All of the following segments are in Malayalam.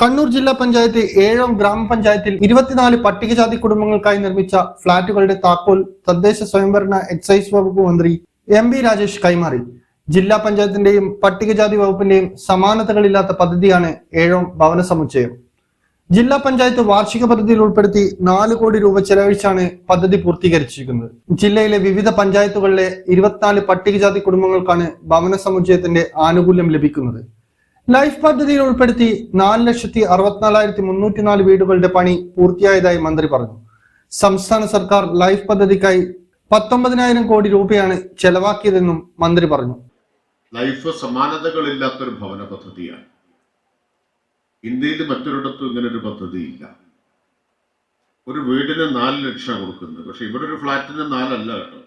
കണ്ണൂർ ജില്ലാ പഞ്ചായത്ത് ഏഴോം ഗ്രാമപഞ്ചായത്തിൽ ഇരുപത്തിനാല് പട്ടികജാതി കുടുംബങ്ങൾക്കായി നിർമ്മിച്ച ഫ്ളാറ്റുകളുടെ താക്കോൽ തദ്ദേശ സ്വയംഭരണ എക്സൈസ് വകുപ്പ് മന്ത്രി എം ബി രാജേഷ് കൈമാറി. ജില്ലാ പഞ്ചായത്തിന്റെയും പട്ടികജാതി വകുപ്പിന്റെയും സമാനതകളില്ലാത്ത പദ്ധതിയാണ് ഏഴോം ഭവന സമുച്ചയം. ജില്ലാ പഞ്ചായത്ത് വാർഷിക പദ്ധതിയിൽ ഉൾപ്പെടുത്തി നാല് കോടി രൂപ ചെലവഴിച്ചാണ് പദ്ധതി പൂർത്തീകരിച്ചിരിക്കുന്നത്. ജില്ലയിലെ വിവിധ പഞ്ചായത്തുകളിലെ ഇരുപത്തിനാല് പട്ടികജാതി കുടുംബങ്ങൾക്കാണ് ഭവന സമുച്ചയത്തിന്റെ ആനുകൂല്യം ലഭിക്കുന്നത്. ലൈഫ് പദ്ധതിയിൽ ഉൾപ്പെടുത്തി നാല് ലക്ഷത്തി അറുപത്തിനാലായിരത്തി മുന്നൂറ്റി നാല് വീടുകളുടെ പണി പൂർത്തിയായതായി മന്ത്രി പറഞ്ഞു. സംസ്ഥാന സർക്കാർ ലൈഫ് പദ്ധതിക്കായി പത്തൊമ്പതിനായിരം കോടി രൂപയാണ് ചെലവാക്കിയതെന്നും മന്ത്രി പറഞ്ഞു. ലൈഫ് സമാനതകളില്ലാത്തൊരു ഭവന പദ്ധതിയാണ്. ഇന്ത്യയിൽ മറ്റൊരിടത്തും ഇങ്ങനൊരു പദ്ധതിയില്ല. ഒരു വീടിന് നാല് ലക്ഷം കൊടുക്കുന്നത്. പക്ഷെ ഇവിടെ ഒരു ഫ്ലാറ്റിന് നാലല്ല കേട്ടോ.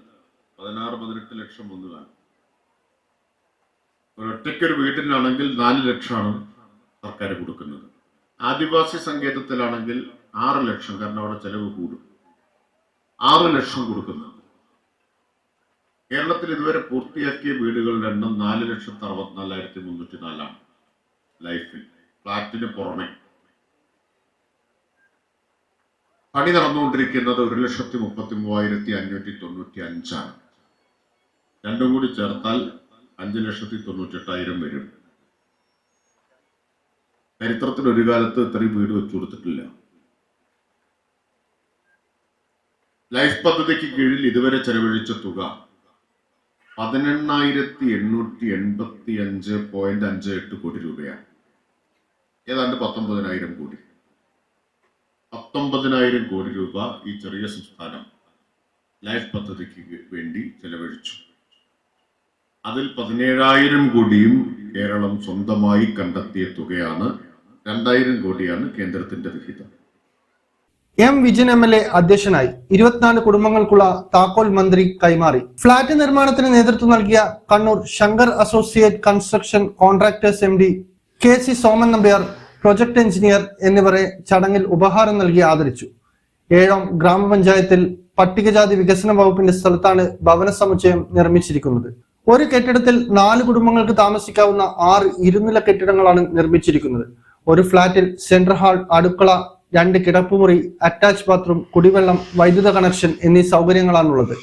പതിനാറ് പതിനെട്ട് ലക്ഷം ഒന്ന് കാണും ഒരൊറ്റയ്ക്കൊരു വീട്ടിനാണെങ്കിൽ നാല് ലക്ഷമാണ് സർക്കാർ കൊടുക്കുന്നത്. ആദിവാസി സങ്കേതത്തിലാണെങ്കിൽ ആറ് ലക്ഷം കാരണം അവിടെ ചെലവ് കൂടും. ആറ് ലക്ഷം കൊടുക്കുന്നത്. കേരളത്തിൽ ഇതുവരെ പൂർത്തിയാക്കിയ വീടുകളുടെ എണ്ണം നാല് ലക്ഷത്തി അറുപത്തിനാലായിരത്തി മുന്നൂറ്റി നാലാണ് ലൈഫിൽ. ഫ്ലാറ്റിന് പുറമെ. പണി നടന്നുകൊണ്ടിരിക്കുന്നത് ഒരു ലക്ഷത്തി മുപ്പത്തി മൂവായിരത്തി അഞ്ഞൂറ്റി തൊണ്ണൂറ്റി അഞ്ചാണ്. രണ്ടും കൂടി ചേർത്താൽ അഞ്ച് ലക്ഷത്തി തൊണ്ണൂറ്റെട്ടായിരം വരും. ചരിത്രത്തിൽ ഒരു കാലത്ത് ഇത്രയും വീട് വെച്ചു കൊടുത്തിട്ടില്ല. ലൈഫ് പദ്ധതിക്ക് കീഴിൽ ഇതുവരെ ചെലവഴിച്ച തുക പതിനെണ്ണായിരത്തി എണ്ണൂറ്റി എൺപത്തി അഞ്ച് പോയിന്റ് അഞ്ച് എട്ട് കോടി രൂപയാണ്. ഏതാണ്ട് പത്തൊമ്പതിനായിരം കോടി. പത്തൊമ്പതിനായിരം കോടി രൂപ ഈ ചെറിയ സംസ്ഥാനം ലൈഫ് പദ്ധതിക്ക് വേണ്ടി ചെലവഴിച്ചു. അതിൽ പതിനേഴായിരം കോടിയും കേരളം സ്വന്തമായി കണ്ടെത്തിയ തുകയാണ് രണ്ടായിരം കോടിയാണ് കേന്ദ്രത്തിന്റെ വിഹിതം. M Vijayan M L A അധ്യക്ഷനായി ഇരുപത്തിനാല് കുടുംബങ്ങൾക്കുള്ള താക്കോൽ മന്ത്രി കൈമാറി. ഫ്ളാറ്റ് നിർമ്മാണത്തിന് നേതൃത്വം നൽകിയ Kannur Shankar associate construction contractors M K C Soman Nambiar project engineer എന്നിവരെ ചടങ്ങിൽ ഉപഹാരം നൽകി ആദരിച്ചു. ഏഴാം ഗ്രാമപഞ്ചായത്തിൽ പട്ടികജാതി വികസന വകുപ്പിന്റെ സ്ഥലത്താണ് ഭവന സമുച്ചയം നിർമ്മിച്ചിരിക്കുന്നത്. ഒരു കെട്ടിടത്തിൽ നാല് കുടുംബങ്ങൾക്ക് താമസിക്കാവുന്ന ആറ് ഇരുനില കെട്ടിടങ്ങളാണ് നിർമ്മിച്ചിരിക്കുന്നത്. ഒരു ഫ്ളാറ്റിൽ സെൻട്രൽ ഹാൾ അടുക്കള രണ്ട് കിടപ്പുമുറി അറ്റാച്ച് ബാത്റൂം കുടിവെള്ളം വൈദ്യുത കണക്ഷൻ എന്നീ സൗകര്യങ്ങളാണുള്ളത്.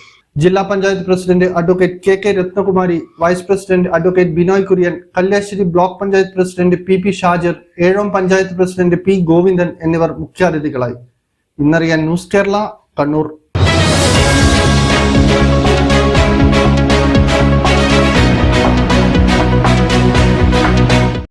ജില്ലാ panchayat president advocate K K Ratnakumari vice president advocate Binoy Kurian Kalliasseri block panchayat president P P Shajar Ezhome panchayat president P Govindan എന്നിവർ മുഖ്യാതിഥികളായി. ഇന്നറിയാൻ ന്യൂസ് കേരള കണ്ണൂർ.